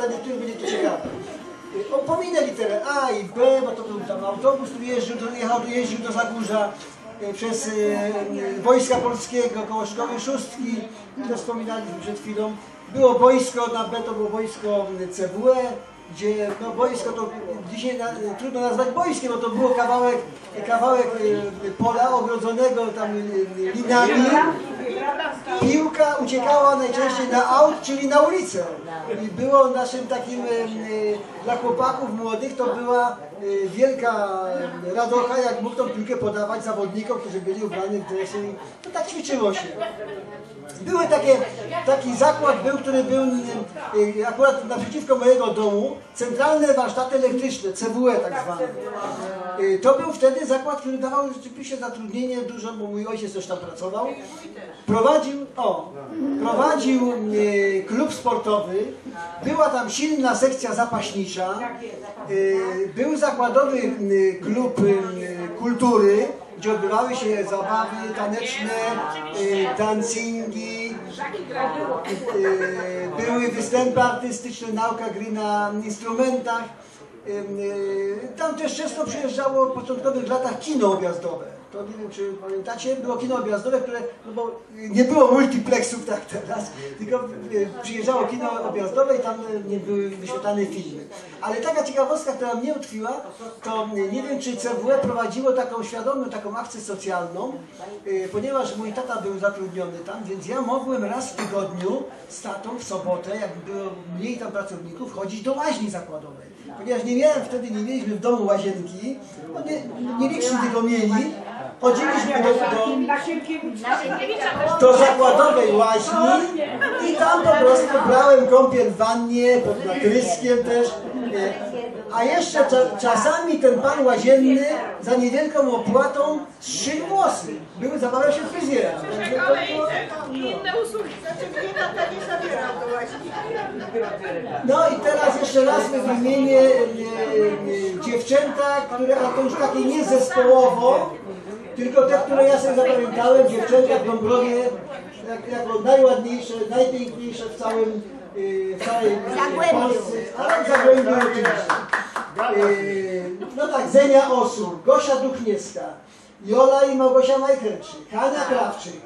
dla niektórych będzie to ciekawe. E, O, pominę literę A i B, bo to był tam autobus, który jeździł do, jechał, jeździł do Zagórza e, przez e, Wojska Polskiego koło Szkoły Szóstki, to wspominaliśmy przed chwilą. Było boisko, na B to było wojsko CWE, gdzie no boisko to dzisiaj na, trudno nazwać boiskiem, bo to było kawałek, kawałek e, pola ogrodzonego tam e, linami. Piłka uciekała najczęściej na aut, czyli na ulicę. I było naszym takim, e, dla chłopaków młodych, to była wielka radocha, jak mógł tą piłkę podawać zawodnikom, którzy byli ubrani w dresy. To tak ćwiczyło się. Były takie, taki zakład był, który był e, akurat naprzeciwko mojego domu, centralne warsztaty elektryczne, CWE tak zwane. E, To był wtedy zakład, który dawał rzeczywiście zatrudnienie dużo, bo mój ojciec też tam pracował. Prowadził, o, prowadził klub sportowy, była tam silna sekcja zapaśnicza, był zakładowy klub kultury, gdzie odbywały się zabawy taneczne, e, dancingi, e, były występy artystyczne, nauka gry na instrumentach. E, Tam też często przyjeżdżało w początkowych latach kino objazdowe. To nie wiem, czy pamiętacie, było kino objazdowe, które, no bo nie było multiplexów tak teraz, tylko e, przyjeżdżało kino objazdowe i tam e, były wyświetlane filmy. Ale taka ciekawostka, która mnie utkwiła, to e, nie wiem, czy CWE prowadziło taką świadomą, taką akcję socjalną, ponieważ mój tata był zatrudniony tam, więc ja mogłem raz w tygodniu z tatą w sobotę, jak było mniej tam pracowników, chodzić do łaźni zakładowej. Ponieważ nie miałem wtedy, nie mieliśmy w domu łazienki, no nie, nie licznie tego mieli, chodziliśmy do, do, do zakładowej łaźni i tam po prostu brałem kąpiel w wannie, pod natryskiem też. e, A jeszcze cza, czasami ten pan łazienny za niewielką opłatą strzył włosy. Były, zabawiał się fryzjerem. Ale inne usługi. No i teraz jeszcze raz wymienię e, e, dziewczęta, które, a to już takie nie zespołowo, tylko te, które ja sobie zapamiętałem, dziewczęta w Dąbrowie, jak, jako najładniejsze, najpiękniejsze w całym, e, w całej Polsce, ale w Zagłębiu oczywiście. E, No tak, Zenia Osur, Gosia Duchniewska, Jola i Małgosia Majcherczyk, Hania Krawczyk,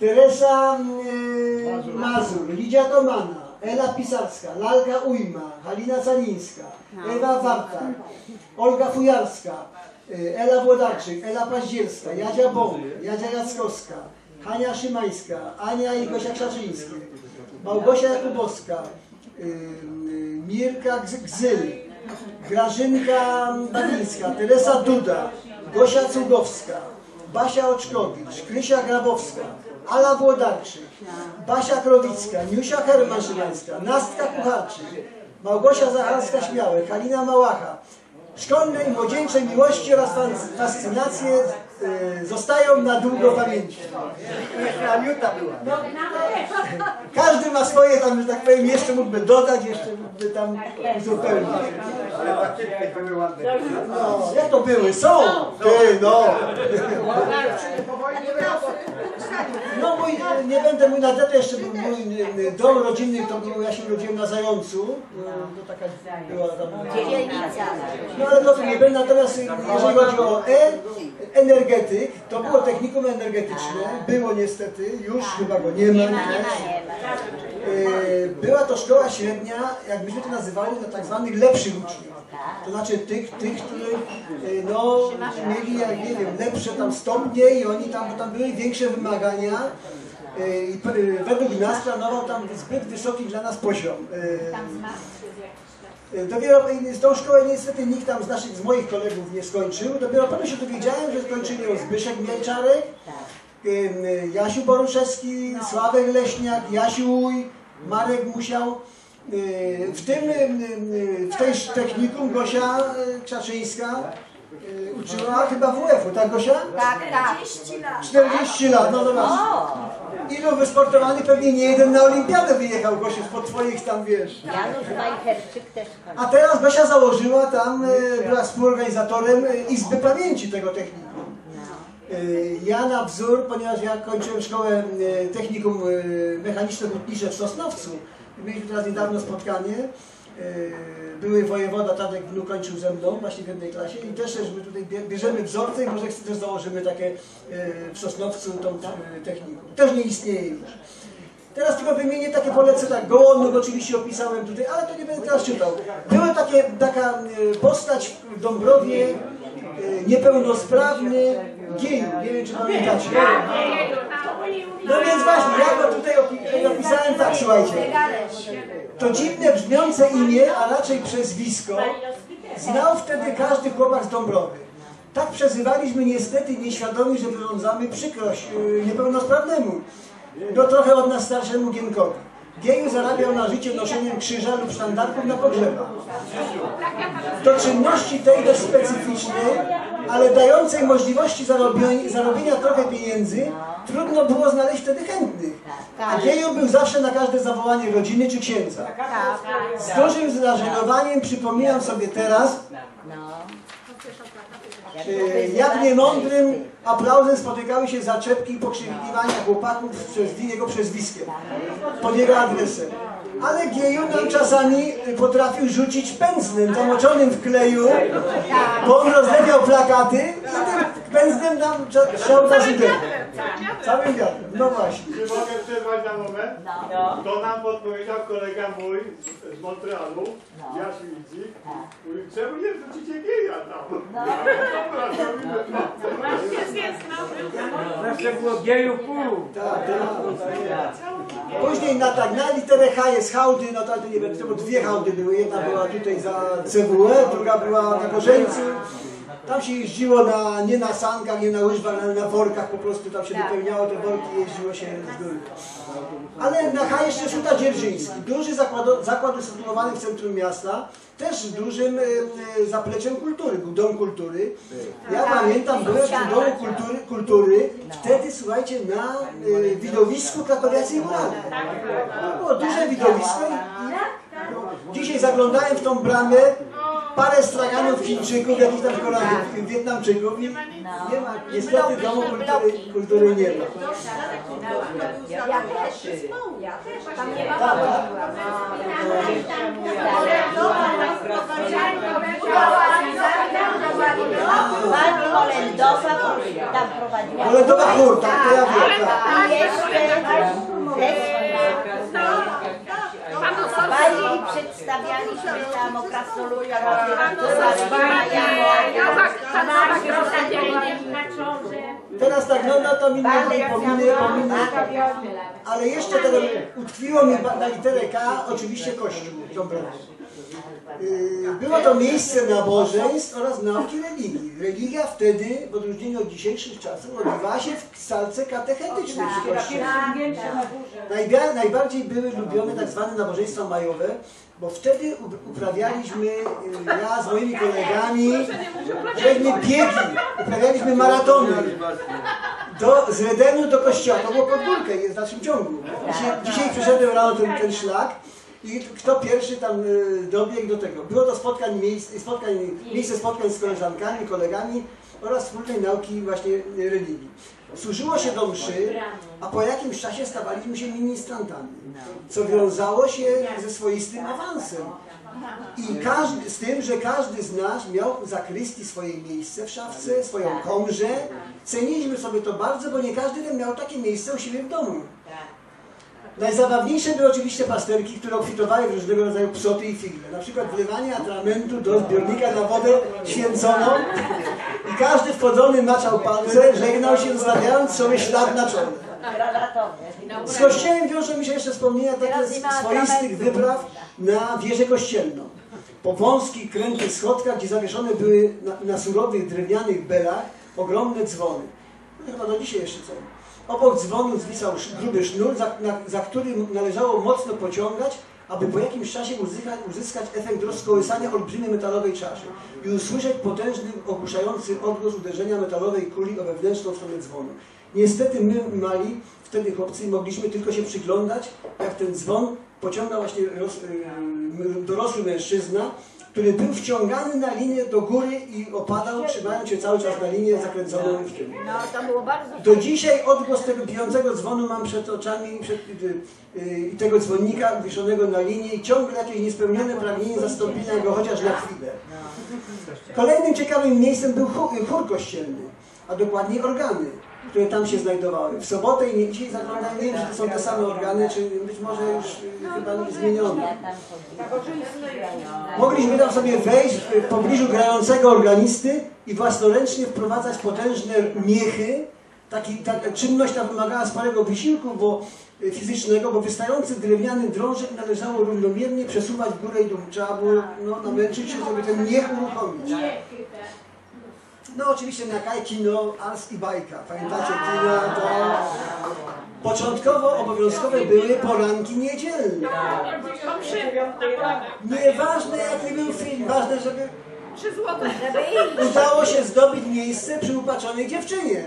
Teresa e, Mazur, Lidia Tomana, Ela Pisarska, Lalka Ujma, Halina Calińska, Ewa Warta, Olga Fujarska, Ela Włodarczyk, Ela Paździelska, Jadzia Bąk, Jadzia Jackowska, Hania Szymańska, Ania i Gosia Krzaczyńskie, Małgosia Jakubowska, y, y, Mirka Gz- Gzyl, Grażynka Bawińska, Teresa Duda, Gosia Cudowska, Basia Oczkowicz, Krysia Grabowska, Ala Włodarczyk, Basia Krowicka, Niusia Herman-Szymańska, Nastka Kucharczyk, Małgosia Zacharska-Śmiałek, Halina Małacha. Szkolne i młodzieńcze miłości oraz fas- fascynacje y, zostają na długo pamięci. Aniuta była. Każdy ma swoje tam, że tak powiem, jeszcze mógłby dodać, jeszcze mógłby tam uzupełnić. Ale faktycznie były ładne. No, jak to były? Są! Ty, no! No mój, nie będę mój na datę jeszcze był mój dom rodzinny, to był, ja się urodziłem na Zającu. y, To taka była tam... No ale tu nie będę, natomiast jeżeli chodzi o E, energetyk, to było technikum energetyczne, było niestety, już chyba go nie ma. Była to szkoła średnia, jak myśmy to nazywali, dla tak zwanych lepszych uczniów. To znaczy tych, tych, którzy e, no, mieli, jak nie wiem, lepsze tam stopnie i oni tam, bo tam były większe wymagania. E, I e, według nas planował tam zbyt wysoki dla nas poziom. E, Dopiero e, z tą szkołę niestety nikt tam z naszych, z moich kolegów nie skończył. Dopiero potem się dowiedziałem, że skończyli ją Zbyszek Mielczarek, Jasiu Boruszewski, Sławek Leśniak, Jasiu Uj, Marek Musiał. E, W tym, em, w tej technikum Gosia Krzaczyńska y, uczyła chyba WF-u, tak Gosia? Tak, tak. 40 lat, no zobacz. O, Ilu wysportowanych pewnie nie jeden na olimpiadę wyjechał Gosiu spod twoich tam wiesz. Janusz Majcherczyk też A teraz Gosia założyła tam, była współorganizatorem Izby Pamięci tego technikum. E, Ja na wzór, ponieważ ja kończyłem szkołę e, technikum e, mechaniczno-hutnicze w Sosnowcu, mieliśmy teraz niedawno spotkanie, były wojewoda Tadek Wnuk kończył ze mną właśnie w jednej klasie i też my tutaj bie- bierzemy wzorce i może też założymy takie w Sosnowcu tą technikum. Też nie istnieje już. Teraz tylko wymienię takie polecę, tak, Gołądnuk oczywiście opisałem tutaj, ale to nie będę teraz czytał. Była takie, taka postać w Dąbrowie, niepełnosprawny geju, nie wiem czy pamiętacie. No więc właśnie, ja go tutaj opi- opisałem tak, słuchajcie. To dziwne brzmiące imię, a raczej przezwisko, znał wtedy każdy chłopak z Dąbrowy. Tak przezywaliśmy niestety nieświadomi, że wyrządzamy przykrość yy, niepełnosprawnemu. No trochę od nas starszemu Gienkowi. Geju zarabiał na życie noszeniem krzyża lub sztandarków na pogrzebach. Do czynności tej dość specyficznej, ale dającej możliwości zarobienia, zarobienia trochę pieniędzy, trudno było znaleźć wtedy chętnych. A Geju był zawsze na każde zawołanie rodziny czy księdza. Z dużym zażenowaniem przypominam sobie teraz, no. e, jak niemądrym aplauzem spotykały się zaczepki i pokrzykiwania chłopaków przez jego przezwiskiem, pod jego adresem. Ale Geju nam czasami potrafił rzucić pędzlem zamoczonym w kleju, bo on rozlewiał plakaty i tym pędzlem nam trzał zażywać. Całym wiatrem, no właśnie. Czy mogę przerwać na moment? To nam podpowiedział kolega mój z, Montrealu, Jaś Widzik. Mówi, czemu nie wrzucicie geja tam? Dobra, zrobimy. Jest, jest, no. Zawsze było geju pół. Tak, tak. Później na, tak, na literę H jest hałdy, no to, to nie wiem, było dwie hałdy były, jedna była tutaj za CWE, druga była na Korzeńcu. Tam się jeździło na, nie na sankach, nie na łyżwach, ale na workach po prostu, tam się wypełniało te worki i jeździło się z góry. Ale na H jeszcze Szuta Dzierżyński, duży zakład, zakład usytuowany w centrum miasta, też z dużym e, e, zapleczem kultury, był dom kultury. Ja pamiętam, byłem w tym domu kultury, kultury. Wtedy słuchajcie, na e, widowisku krakowiacej murawy. Było duże widowisko i, i no, dzisiaj zaglądałem w tą bramę, parę straganów Chińczyków, jakichś tam Koreańczyków, Wietnamczyków i nie ma, niestety domu kultury, kultury nie ma. Ja też. Ja też. Tam nie ma Pani Kolędowa tam prowadziła. Kolędowa chór, tak, to ja wiem, tak. I jeszcze Przedstawialiśmy tam o krasnoludkach, Teraz tak, no, no to mi nie pominę, pominę. Ale jeszcze tego utkwiło mi na literę K, oczywiście Kościół. Dąbrowy. Yy, Było to miejsce nabożeństw oraz nauki religii. Religia wtedy, w odróżnieniu od dzisiejszych czasów, odbywała się w salce katechetycznej przy kościele. Najbia- najbardziej były lubione tak zwane nabożeństwa majowe, bo wtedy uprawialiśmy, yy, ja z moimi kolegami, pewnie biegi, uprawialiśmy maratony. Do, z Redenu do kościoła, to było pod górkę, jest w dalszym ciągu. Dzisiaj, dzisiaj przeszedłem rano ten, ten szlak i kto pierwszy tam y, dobiegł do tego. Było to spotkań, miejsc, spotkań, miejsce spotkań z koleżankami, kolegami oraz wspólnej nauki właśnie religii. Służyło się do mszy, a po jakimś czasie stawaliśmy się ministrantami, co wiązało się ze swoistym awansem. I każdy, z tym, że każdy z nas miał w zakrystii swoje miejsce w szafce, swoją komrze. Ceniliśmy sobie to bardzo, bo nie każdy miał takie miejsce u siebie w domu. Najzabawniejsze były oczywiście pasterki, które obfitowały w różnego rodzaju psoty i figle. Na przykład wlewanie atramentu do zbiornika na wodę święconą i każdy wchodzony maczał palce, żegnał się zostawiając sobie ślad na czole. Z kościołem wiążą mi się jeszcze wspomnienia takie z swoistych wypraw na wieżę kościelną. Po wąskich, krętych schodkach, gdzie zawieszone były na, na surowych, drewnianych belach ogromne dzwony. No, chyba do dzisiaj jeszcze są. Obok dzwonu zwisał gruby sznur, za, na, za którym należało mocno pociągać, aby po jakimś czasie uzyskać, uzyskać efekt rozkołysania olbrzymiej metalowej czaszy i usłyszeć potężny, ogłuszający odgłos uderzenia metalowej kuli o wewnętrzną stronę dzwonu. Niestety my mali, wtedy chłopcy, mogliśmy tylko się przyglądać, jak ten dzwon pociągał właśnie roz, yy, dorosły mężczyzna, który był wciągany na linię do góry i opadał, trzymając się cały czas na linię zakręconą w tym. No to było bardzo Do dzisiaj odgłos tego bijącego dzwonu mam przed oczami przed, y, y, i tego dzwonnika wiszonego na linie i ciągle jakieś niespełnione pragnienie zastąpienia go chociaż na chwilę. Kolejnym ciekawym miejscem był chór, chór kościelny, a dokładniej organy, które tam się znajdowały. W sobotę i nie, dzisiaj zaglądałem, nie wiem, czy to są te same organy, czy być może już y, chyba nie zmienione. Mogliśmy tam sobie wejść w pobliżu grającego organisty i własnoręcznie wprowadzać potężne miechy. Taki, ta czynność ta wymagała sporego wysiłku bo, y, fizycznego, bo wystający drewniany drążek należało równomiernie przesuwać w górę i dół. Trzeba było no, namęczyć się, żeby ten miech uruchomić. No oczywiście na kaj kino, ars i bajka. Pamiętacie kino to... Początkowo obowiązkowe były poranki niedzielne. To przy, naprawdę. Nieważne jaki był film, ważne, żeby Trzy złote. Żeby iść. udało się zdobyć miejsce przy upaczonej dziewczynie.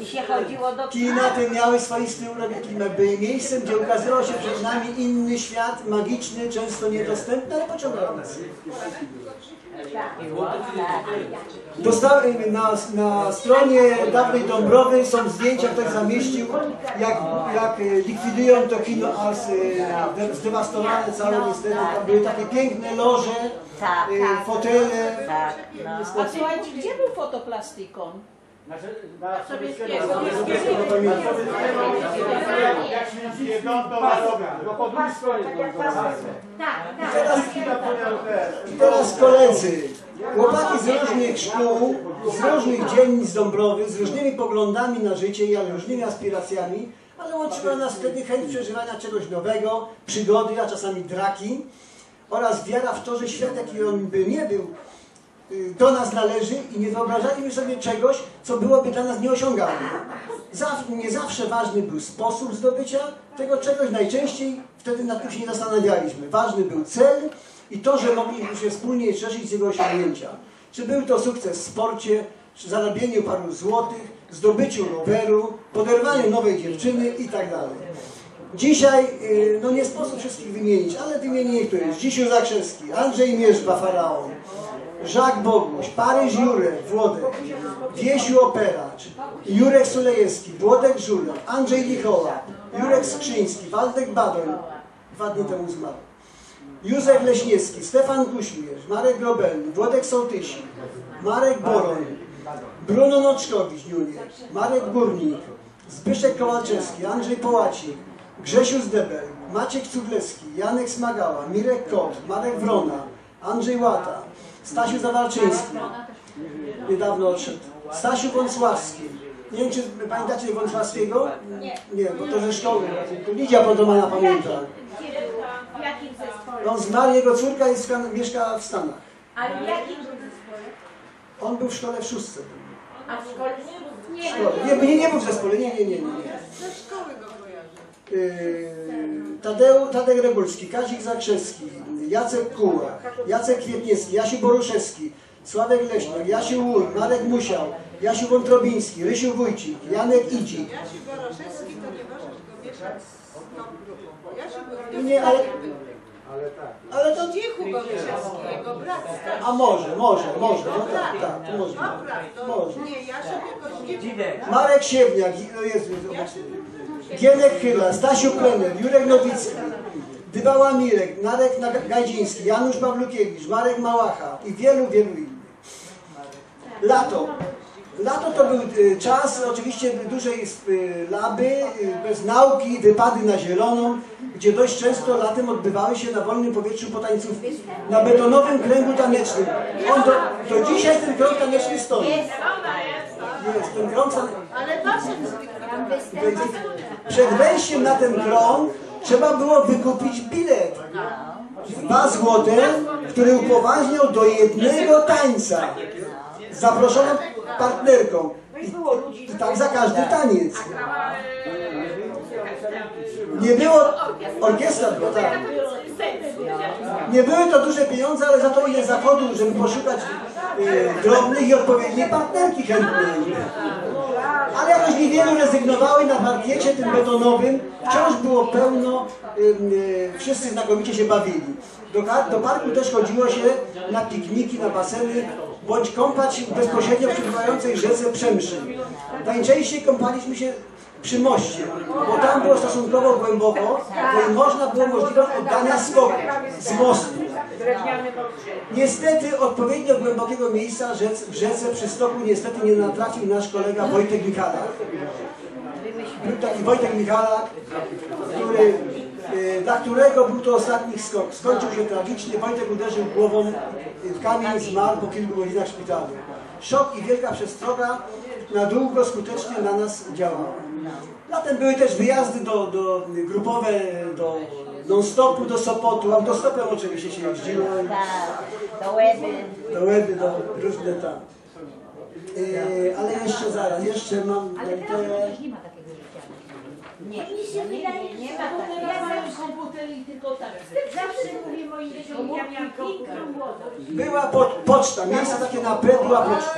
I się chodziło do Kina te miały swoisty urok, kina były miejscem, gdzie ukazywał się przed nami inny świat, magiczny, często niedostępny, ale pociągający. Dosta- na, na stronie dawnej Dąbrowy są zdjęcia, ktoś zamieścił, jak, jak likwidują to kino Ars, e, de- zdewastowane całe niestety. Tam były takie piękne loże, Tak, e, tak. fotele. Tak, no. A słuchajcie, gdzie był fotoplastikon? Jak się idzie do domu, No po drugiej stronie. Tak, Teraz. I koledzy, chłopaki z różnych szkół, z różnych dzielnic z Dąbrowy, z różnymi poglądami na życie i różnymi aspiracjami, ale łączyła nas wtedy chęć przeżywania czegoś nowego, przygody, a czasami draki oraz wiara w to, że świat jaki on by nie był, y, do nas należy i nie wyobrażaliśmy sobie czegoś, co byłoby dla nas nieosiągalne. Nie zawsze ważny był sposób zdobycia tego czegoś, najczęściej wtedy nad tym się nie zastanawialiśmy. Ważny był cel i to, że mogliśmy się wspólnie cieszyć z jego osiągnięcia. Czy był to sukces w sporcie, czy zarabieniu paru złotych, zdobyciu roweru, poderwaniu nowej dziewczyny i tak dalej. Dzisiaj, y, no nie sposób wszystkich wymienić, ale wymienię niektórych. Dzisiu Zakrzewski, Andrzej Mierzwa, Faraon, Jacques Boguś, Paryż Jurek, Włodek, Wiesiu Operacz, Jurek Sulejewski, Włodek Żurek, Andrzej Lichoła, Jurek Skrzyński, Waldek Badoń, dwa dni temu zmarł, Józef Leśniewski, Stefan Kuśmierz, Marek Grobelny, Włodek Sołtysi, Marek Boroń, Bruno Noczkowicz Junior, Marek Górnik, Zbyszek Kołaczewski, Andrzej Połacik, Grzesiu Zdebel, Maciek Cudlewski, Janek Smagała, Mirek Kot, Marek Wrona, Andrzej Łata, Stasiu Zawalczyński, niedawno odszedł, Stasiu Wąsławski. Nie wiem, czy pamiętacie Wąsławskiego? Nie. Nie, bo to ze szkoły. To Lidia Podomana pamięta. W jakim zespole? On zmarł, jego córka jest, mieszka w Stanach. Ale w jakim zespole? On był w szkole w szóstce. A w szkole? Nie. Nie, nie, nie był w zespole, nie, nie, nie. nie, nie. Ze szkoły go kojarzę. Yy, Tadeu, Tadek Regulski, Kazik Zakrzewski, Jacek Kuła, Jacek Kwietniewski, Jasiu Boruszewski, Sławek Leśniak, Jasiu Łur, Marek Musiał, Jasiu Wątrobiński, Rysiu Wójcik, Janek Idzik. Jasiu Goroszewski to nie możesz go mieszać z tą grupą, Jasiu Nie, ale, Ale tak. ale to... Zdziechu Goroszewski, jego brat starszy. A może, może, może, no tak, tak, to może. Nie, Jasiu jakoś nie Marek Siewniak, no jest, Gienek Chyla, Stasiu Plener, Jurek Nowicki, Dybała Mirek, Narek Gajdziński, Janusz Pawlukiewicz, Marek Małacha i wielu, wielu innych. Lato. Lato to był y, czas oczywiście dużej y, laby, y, bez nauki, wypady na zieloną, gdzie dość często latem odbywały się na wolnym powietrzu potańcówki. Na betonowym kręgu tanecznym. On do, do dzisiaj ten krąg taneczny stoi. Ten. Przed wejściem na ten krąg trzeba było wykupić bilet. Dwa złote, który upoważniał do jednego tańca. Z zaproszoną partnerką. I, I tak za każdy taniec. Nie było orkiestra, była, tak. Nie były to duże pieniądze, ale za to ile zachodu, żeby poszukać y, drobnych i odpowiedniej partnerki chętnej. Ale jakoś niewielu rezygnowały na parkiecie tym betonowym. Wciąż było pełno, y, wszyscy znakomicie się bawili. Do, do parku też chodziło się na pikniki, na baseny, bądź kąpać bezpośrednio przy pływającej rzece Przemszy. Najczęściej kąpaliśmy się przy moście, bo tam było stosunkowo głęboko, no i można było możliwość oddania skoku z mostu. Niestety odpowiednio głębokiego miejsca rzec, w rzece przy stoku niestety nie natrafił nasz kolega Wojtek Michalak. Był taki Wojtek Michalak, który, y, dla którego był to ostatni skok. Skończył się tragicznie, Wojtek uderzył głową w kamień, zmarł po kilku godzinach w szpitalu. Szok i wielka przestroga na długo skutecznie na nas działała. Zatem były też wyjazdy do, do, grupowe do non-stopu, do Sopotu, autostopem oczywiście się jeździło, Tak, do łeby. do Łeby, do różne tam. Yy, ale jeszcze zaraz, jeszcze mam Ale te... teraz nie ma takiego życia. Nie, nie, nie, nie ma takiego. Mają komputer i tylko tak. Zawsze mówię moim dzieciom, ja miałam piękną młodość. Była po, poczta, miejsce takie na P była poczta.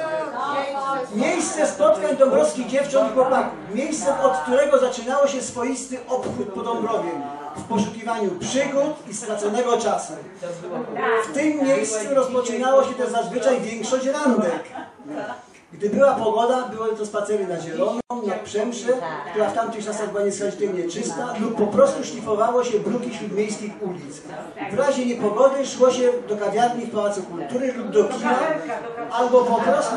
Miejsce spotkań dąbrowskich dziewcząt i chłopaków. Miejsce, od którego zaczynało się swoisty obchód po Dąbrowie. W poszukiwaniu przygód i straconego czasu. W tym miejscu rozpoczynało się też zazwyczaj większość randek. Gdy była pogoda, były to spacery na zieloną, na Przemsze, która w tamtych czasach była nieskalitelnie czysta, lub po prostu szlifowało się bruki śródmiejskich ulic. W razie niepogody szło się do kawiarni w Pałacu Kultury lub do kina, albo po prostu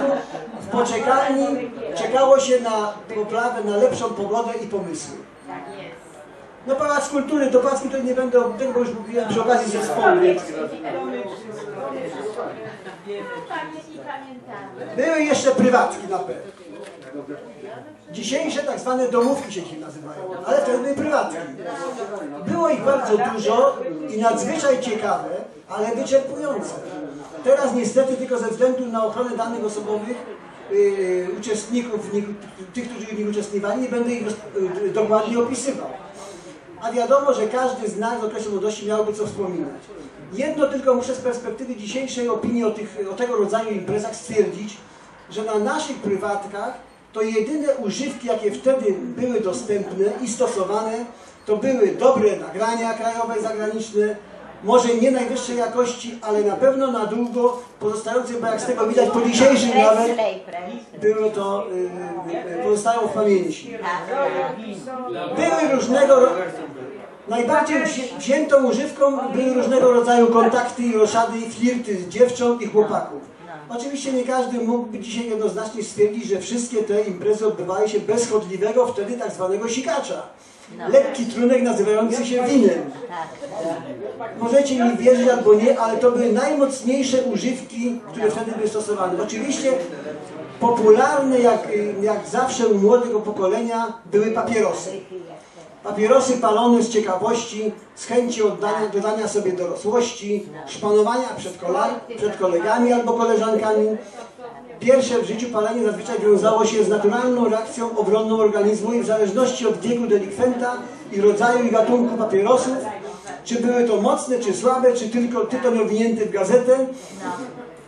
w poczekalni czekało się na poprawę, na lepszą pogodę i pomysły. No Pałac Kultury, do Pałacu Kultury nie będę, bo już mówiłem przy okazji zespołu, więc... Były jeszcze prywatki na P. Dzisiejsze tak zwane domówki się dzisiaj nazywają, ale wtedy były prywatki. Było ich bardzo dużo i nadzwyczaj ciekawe, ale wyczerpujące. Teraz niestety tylko ze względu na ochronę danych osobowych yy, uczestników, tych, którzy w nich uczestniczyli, nie będę ich yy, dokładnie opisywał. A wiadomo, że każdy z nas z okresu młodości miałby co wspominać. Jedno tylko muszę z perspektywy dzisiejszej opinii o, tych, o tego rodzaju imprezach stwierdzić, że na naszych prywatkach to jedyne używki, jakie wtedy były dostępne i stosowane, to były dobre nagrania krajowe, zagraniczne, może nie najwyższej jakości, ale na pewno na długo pozostające, bo jak z tego widać po dzisiejszym nawet, było to, yy, pozostało w pamięci. Tak, tak. Były różnego. Najbardziej wzię- wziętą używką były różnego rodzaju kontakty i roszady i flirty z dziewcząt i chłopaków. Oczywiście nie każdy mógłby dzisiaj jednoznacznie stwierdzić, że wszystkie te imprezy odbywały się bez chodliwego wtedy tak zwanego sikacza. Lekki trunek nazywający się winem. Możecie mi wierzyć albo nie, ale to były najmocniejsze używki, które wtedy były stosowane. Oczywiście popularne jak, jak zawsze u młodego pokolenia były papierosy. Papierosy palone z ciekawości, z chęci oddania, dodania sobie dorosłości, szpanowania przed, kola, przed kolegami albo koleżankami. Pierwsze w życiu palenie zazwyczaj wiązało się z naturalną reakcją obronną organizmu i w zależności od wieku delikwenta i rodzaju i gatunku papierosów, czy były to mocne, czy słabe, czy tylko tytoń owinięty w gazetę,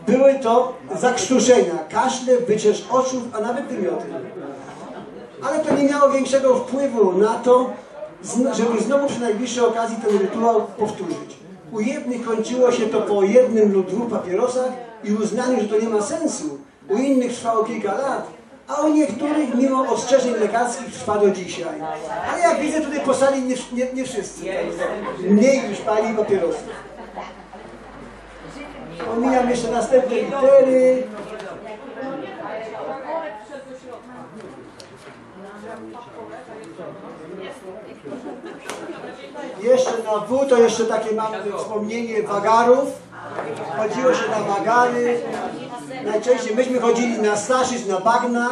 były to zakrztuszenia, kaszle, wycież oczów, a nawet wymioty. Ale to nie miało większego wpływu na to, żeby znowu przy najbliższej okazji ten rytuał powtórzyć. U jednych kończyło się to po jednym lub dwóch papierosach i uznaniu, że to nie ma sensu. U innych trwało kilka lat, a u niektórych mimo ostrzeżeń lekarskich trwa do dzisiaj. Ale jak widzę tutaj po sali nie, nie, nie wszyscy. Mniej już pali papierosów. Pomijam jeszcze następne litery. Jeszcze na W to jeszcze takie mam wspomnienie wagarów. Chodziło się na wagary. Najczęściej myśmy chodzili na staszyc, na bagna,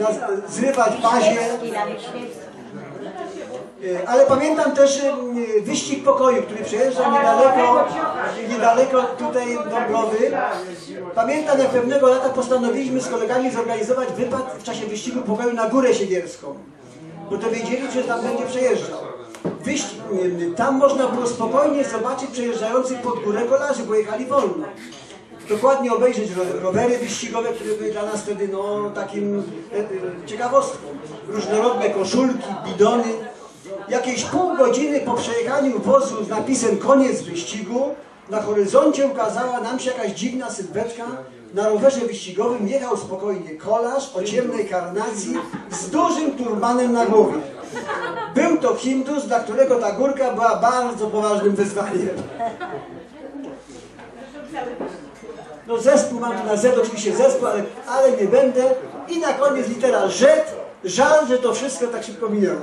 na zrywać bazie. E, Ale pamiętam też wyścig pokoju, który przejeżdżał niedaleko, niedaleko tutaj Dąbrowy. Pamiętam jak pewnego lata postanowiliśmy z kolegami zorganizować wypad w czasie wyścigu pokoju na Górę Siewierską. Bo to wiedzieli, że tam będzie przejeżdżał. Wyścig, y, tam można było spokojnie zobaczyć przejeżdżających pod górę kolarzy, bo jechali wolno. Dokładnie obejrzeć ro- rowery wyścigowe, które były dla nas wtedy no, takim e, e, ciekawostką. Różnorodne koszulki, bidony. Jakieś pół godziny po przejechaniu wozu z napisem koniec wyścigu, na horyzoncie ukazała nam się jakaś dziwna sylwetka. Na rowerze wyścigowym jechał spokojnie kolarz o ciemnej karnacji z dużym turbanem na głowie. Był to Hindus, dla którego ta górka była bardzo poważnym wyzwaniem. No zespół mam tu na Z, oczywiście zespół, ale, ale nie będę. I na koniec litera Z. Żal, że to wszystko tak szybko minęło.